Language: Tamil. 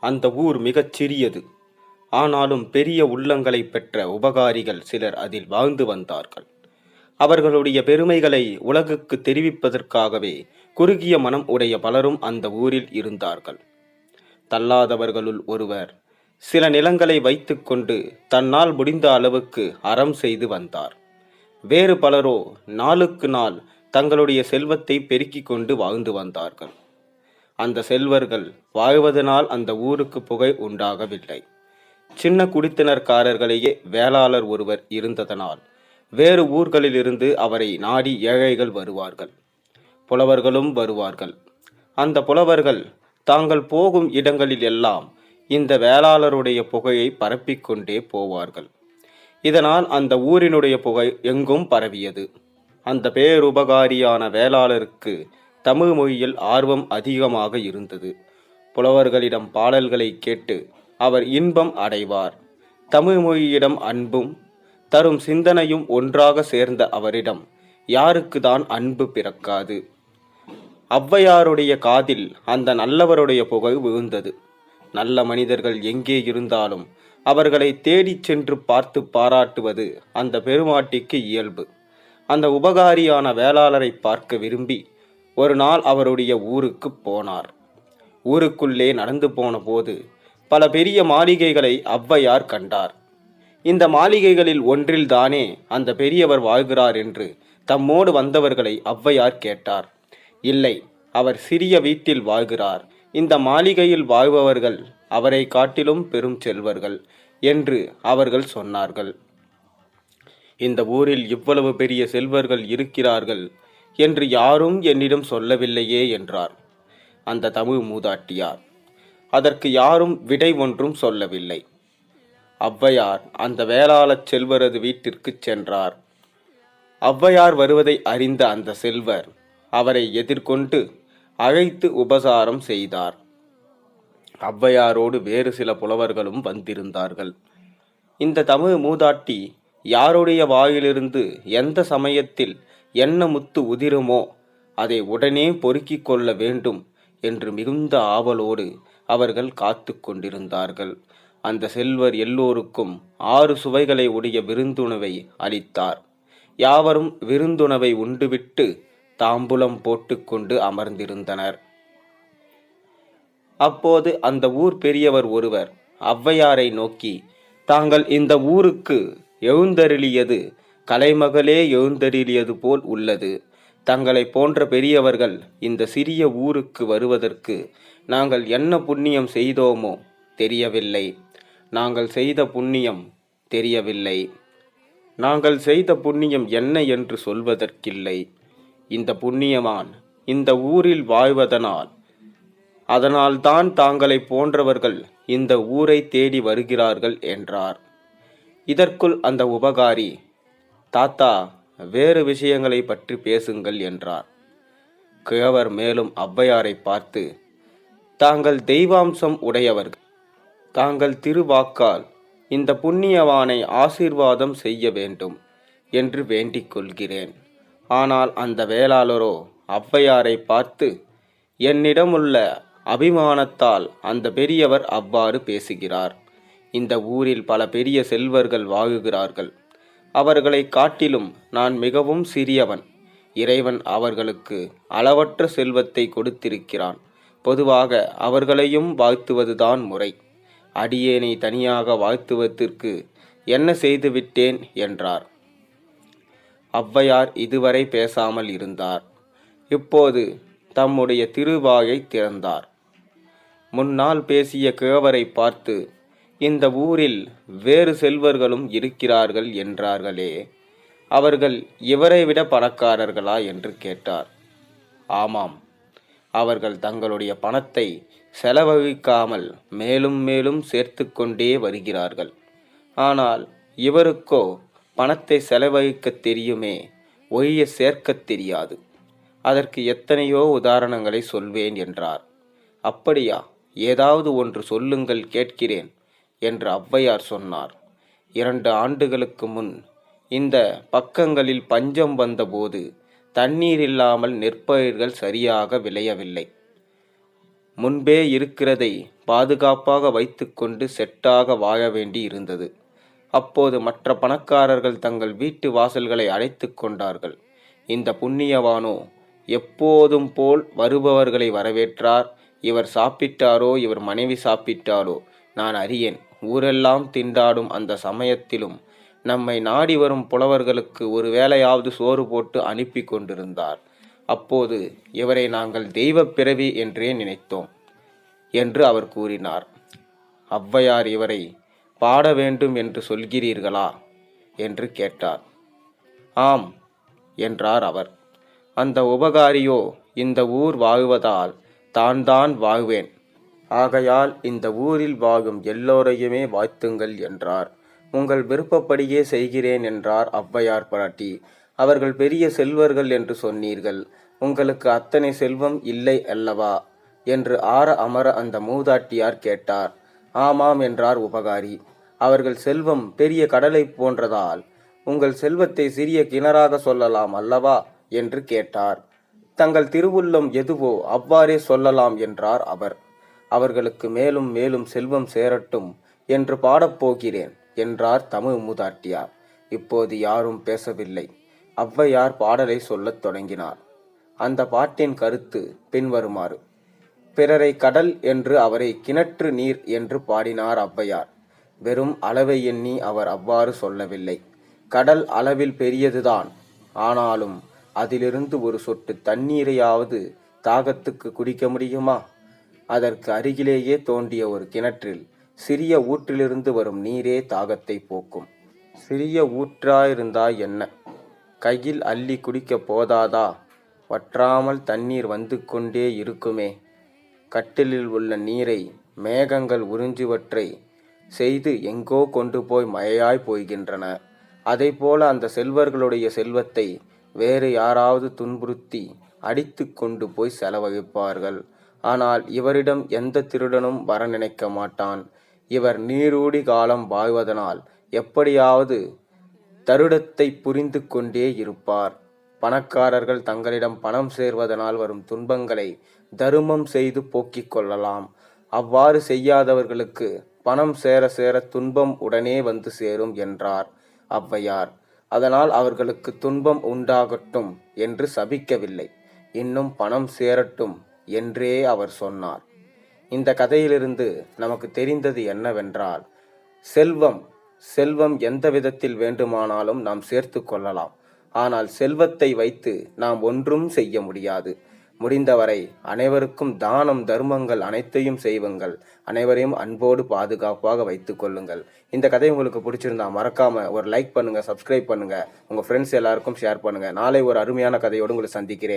அந்த ஊர் மிகச் சிறியது. ஆனாலும் பெரிய உள்ளங்களை பெற்ற உபகாரிகள் சிலர் அதில் வாழ்ந்து வந்தார்கள். அவர்களுடைய பெருமைகளை உலகுக்கு தெரிவிப்பதற்காகவே குறுகிய மனம் உடைய பலரும் அந்த ஊரில் இருந்தார்கள். தள்ளாதவர்களுள் ஒருவர் சில நிலங்களை வைத்துக்கொண்டு தன்னால் முடிந்த அளவுக்கு அறம் செய்து வந்தார். வேறு பலரோ நாளுக்கு நாள் தங்களுடைய செல்வத்தை பெருக்கிக் கொண்டு வாழ்ந்து வந்தார்கள். அந்த செல்வர்கள் வாழ்வதனால் அந்த ஊருக்கு புகை உண்டாகவில்லை. சின்ன குடித்தினர்காரர்களையே வேளாளர் ஒருவர் இருந்ததனால் வேறு ஊர்களிலிருந்து அவரை நாடி ஏழைகள் வருவார்கள். புலவர்களும் வருவார்கள். அந்த புலவர்கள் தாங்கள் போகும் இடங்களில் எல்லாம் இந்த வேளாளருடைய புகையை பரப்பிக்கொண்டே போவார்கள். இதனால் அந்த ஊரினுடைய புகை எங்கும் பரவியது. அந்த பேருபகாரியான வேளாளருக்கு தமிழ் மொழியில் ஆர்வம் அதிகமாக இருந்தது. புலவர்களிடம் பாடல்களை கேட்டு அவர் இன்பம் அடைவார். தமிழ் மொழியிடம் அன்பும் தரும் சிந்தனையும் ஒன்றாக சேர்ந்த அவரிடம் யாருக்கு தான் அன்பு பிறக்காது? ஔவையாருடைய காதில் அந்த நல்லவருடைய புகழ் விழுந்தது. நல்ல மனிதர்கள் எங்கே இருந்தாலும் அவர்களை தேடிச் சென்று பார்த்து பாராட்டுவது அந்த பெருமாட்டிக்கு இயல்பு. அந்த உபகாரியான வேளாளரை பார்க்க விரும்பி ஒரு நாள் அவருடைய ஊருக்கு போனார். ஊருக்குள்ளே நடந்து போன போது பல பெரிய மாளிகைகளை ஔவையார் கண்டார். இந்த மாளிகைகளில் ஒன்றில்தானே அந்த பெரியவர் வாழ்கிறார் என்று தம்மோடு வந்தவர்களை ஔவையார் கேட்டார். இல்லை அவர் சிறிய வீட்டில் வாழ்கிறார். இந்த மாளிகையில் வாழ்பவர்கள் அவரை காட்டிலும் பெரும் செல்வர்கள் என்று அவர்கள் சொன்னார்கள். இந்த ஊரில் இவ்வளவு பெரிய செல்வர்கள் இருக்கிறார்கள். என்று யாரும் என்னிடம் சொல்லவில்லையே என்றார். அந்த தமிழ் மூதாட்டியார் அதற்கு யாரும் விடை ஒன்றும் சொல்லவில்லை. ஔவையார் அந்த வேளாளச் செல்வரது வீட்டிற்குச் சென்றார். ஔவையார் வருவதை அறிந்த அந்த செல்வர் அவரை எதிர்கொண்டு அழைத்து உபசாரம் செய்தார். ஔவையாரோடு வேறு சில புலவர்களும் வந்திருந்தார்கள். இந்த தமிழ் மூதாட்டி யாருடைய வாயிலிருந்து எந்த சமயத்தில் என்ன முத்து உதிருமோ அதை உடனே பொறுக்கிக் கொள்ள வேண்டும் என்று மிகுந்த ஆவலோடு அவர்கள் காத்து கொண்டிருந்தார்கள். அந்த செல்வர் எல்லோருக்கும் ஆறு சுவைகளை உடைய விருந்துணவை அளித்தார். யாவரும் விருந்துணவை உண்டுவிட்டு தாம்பூலம் போட்டுக்கொண்டு அமர்ந்திருந்தனர். அப்போது அந்த ஊர் பெரியவர் ஒருவர் ஔவையாரை நோக்கி தாங்கள் இந்த ஊருக்கு எழுந்தருளியது கலைமகளே எழுந்தருளியது போல் உள்ளது. தங்களை போன்ற பெரியவர்கள் இந்த சிறிய ஊருக்கு வருவதற்கு நாங்கள் என்ன புண்ணியம் செய்தோமோ தெரியவில்லை. நாங்கள் செய்த புண்ணியம் தெரியவில்லை. நாங்கள் செய்த புண்ணியம் என்ன என்று சொல்வதற்கில்லை. இந்த புண்ணியமான் இந்த ஊரில் வாழ்வதனால் அதனால்தான் தாங்களை போன்றவர்கள் இந்த ஊரை தேடி வருகிறார்கள் என்றார். இதற்குள் அந்த உபகாரி தாத்தா வேறு விஷயங்களை பற்றி பேசுங்கள் என்றார். கிழவர் மேலும் ஔவையாரை பார்த்து தாங்கள் தெய்வாம்சம் உடையவர்கள். தாங்கள் திருவாக்கால் இந்த புண்ணியவானை ஆசீர்வாதம் செய்ய வேண்டும் என்று வேண்டிக் கொள்கிறேன். ஆனால் அந்த வேளாளரோ ஔவையாரை பார்த்து என்னிடமுள்ள அபிமானத்தால் அந்த பெரியவர் அவ்வாறு பேசுகிறார். இந்த ஊரில் பல பெரிய செல்வர்கள் வாழுகிறார்கள். அவர்களை காட்டிலும் நான் மிகவும் சிறியவன். இறைவன் அவர்களுக்கு அளவற்ற செல்வத்தை கொடுத்திருக்கிறான். பொதுவாக அவர்களையும் வாழ்த்துவதுதான் முறை. அடியேனை தனியாக வாழ்த்துவதற்கு என்ன செய்துவிட்டேன்? என்றார். ஔவையார் இதுவரை பேசாமல் இருந்தார். இப்போது தம்முடைய திருவாயை திறந்தார். முன்னால் பேசிய கிழவரை பார்த்து இந்த ஊரில் வேறு செல்வர்களும் இருக்கிறார்கள் என்றார்களே அவர்கள் இவரை விட பணக்காரர்களா என்று கேட்டார். ஆமாம் அவர்கள் தங்களுடைய பணத்தை செலவழிக்காமல் மேலும் மேலும் சேர்த்து கொண்டே வருகிறார்கள். ஆனால் இவருக்கோ பணத்தை செலவழிக்க தெரியுமே ஒழிய சேர்க்க தெரியாது. அதற்கு எத்தனையோ உதாரணங்களை சொல்வேன் என்றார். அப்படியா ஏதாவது ஒன்று சொல்லுங்கள் கேட்கிறேன். என்று ஔவையார் சொன்னார். இரண்டு ஆண்டுகளுக்கு முன் இந்த பக்கங்களில் பஞ்சம் வந்தபோது தண்ணீர் இல்லாமல் நெற்பயிர்கள் சரியாக விளையவில்லை. முன்பே இருக்கிறதை பாதுகாப்பாக வைத்துக்கொண்டு செட்டாக வாழ வேண்டி இருந்தது. அப்போது மற்ற பணக்காரர்கள் தங்கள் வீட்டு வாசல்களை அடைத்துக் கொண்டார்கள். இந்த புண்ணியவானோ எப்போதும் போல் வருபவர்களை வரவேற்றார். இவர் சாப்பிட்டாரோ இவர் மனைவி சாப்பிட்டாரோ நான் அறியேன். ஊரெல்லாம் திண்டாடும் அந்த சமயத்திலும் நம்மை நாடி வரும் புலவர்களுக்கு ஒரு வேலையாவது சோறு போட்டு அனுப்பி கொண்டிருந்தார். அப்போது இவரை நாங்கள் தெய்வப் பிறவி என்றே நினைத்தோம் என்று அவர் கூறினார். ஔவையார் இவரை பாட வேண்டும் என்று சொல்கிறீர்களா? என்று கேட்டார். ஆம் என்றார் அவர். அந்த உபகாரியோ இந்த ஊர் வாழ்வதால் தான் தான் வாழ்வேன். ஆகையால் இந்த ஊரில் வாழும் எல்லோரையுமே வாழ்த்துங்கள் என்றார். உங்கள் விருப்பப்படியே செய்கிறேன் என்றார் ஔவையார் பாட்டி. அவர்கள் பெரிய செல்வர்கள் என்று சொன்னீர்கள். உங்களுக்கு அத்தனை செல்வம் இல்லை அல்லவா என்று ஆற அமர அந்த மூதாட்டியார் கேட்டார். ஆமாம் என்றார் உபகாரி. அவர்கள் செல்வம் பெரிய கடலை போன்றதால் உங்கள் செல்வத்தை சிறிய கிணறாக சொல்லலாம் அல்லவா என்று கேட்டார். தங்கள் திருவுள்ளம் எதுவோ அவ்வாறே சொல்லலாம் என்றார் அவர். அவர்களுக்கு மேலும் மேலும் செல்வம் சேரட்டும் என்று பாடப்போகிறேன் என்றார் தமிழ் மூதாட்டியார். இப்போது யாரும் பேசவில்லை. ஔவையார் பாடலை சொல்லத் தொடங்கினார். அந்த பாட்டின் கருத்து பின்வருமாறு. பிறரை கடல் என்று அவரை கிணற்று நீர் என்று பாடினார் ஔவையார். வெறும் அளவை எண்ணி அவர் அவ்வாறு சொல்லவில்லை. கடல் அளவில் பெரியதுதான். ஆனாலும் அதிலிருந்து ஒரு சொட்டு தண்ணீரையாவது தாகத்துக்கு குடிக்க முடியுமா? அதற்கு அருகிலேயே தோண்டிய ஒரு கிணற்றில் சிறிய ஊற்றிலிருந்து வரும் நீரே தாகத்தை போக்கும். சிறிய ஊற்றாயிருந்தா என்ன? கையில் அள்ளி குடிக்க போதாதா? வற்றாமல் தண்ணீர் வந்து கொண்டே இருக்குமே. கட்டிலில் உள்ள நீரை மேகங்கள் உறிஞ்சுவற்றை செய்து எங்கோ கொண்டு போய் மழையாய் போகின்றன அதைப்போல அந்த செல்வர்களுடைய செல்வத்தை வேறு யாராவது துன்புறுத்தி அடித்து கொண்டு போய் செலவழிப்பார்கள். ஆனால் இவரிடம் எந்த திருடனும் வர நினைக்க மாட்டான். இவர் நீரூடி காலம் வாழ்வதனால் எப்படியாவது தருடத்தை புரிந்து கொண்டே இருப்பார். பணக்காரர்கள் தங்களிடம் பணம் சேர்வதனால் வரும் துன்பங்களை தருமம் செய்து போக்கிக் கொள்ளலாம். அவ்வாறு செய்யாதவர்களுக்கு பணம் சேர சேர துன்பம் உடனே வந்து சேரும் என்றார் ஔவையார். அதனால் அவர்களுக்கு துன்பம் உண்டாகட்டும் என்று சபிக்கவில்லை. இன்னும் பணம் சேரட்டும் என்றே அவர் சொன்னார். இந்த கதையிலிருந்து நமக்கு தெரிந்தது என்னவென்றால் செல்வம் செல்வம் எந்த விதத்தில் வேண்டுமானாலும் நாம் சேர்த்து கொள்ளலாம். ஆனால் செல்வத்தை வைத்து நாம் ஒன்றும் செய்ய முடியாது. முடிந்தவரை அனைவருக்கும் தானம் தர்மங்கள் அனைத்தையும் செய்வுங்கள் அனைவரையும் அன்போடு பாதுகாப்பாக வைத்து கொள்ளுங்கள். இந்த கதை உங்களுக்கு பிடிச்சிருந்தா மறக்காம ஒரு லைக் பண்ணுங்க சப்ஸ்கிரைப் பண்ணுங்க. உங்க ஃப்ரெண்ட்ஸ் எல்லாருக்கும் ஷேர் பண்ணுங்க. நாளை ஒரு அருமையான கதையோடு உங்களை சந்திக்கிறேன்.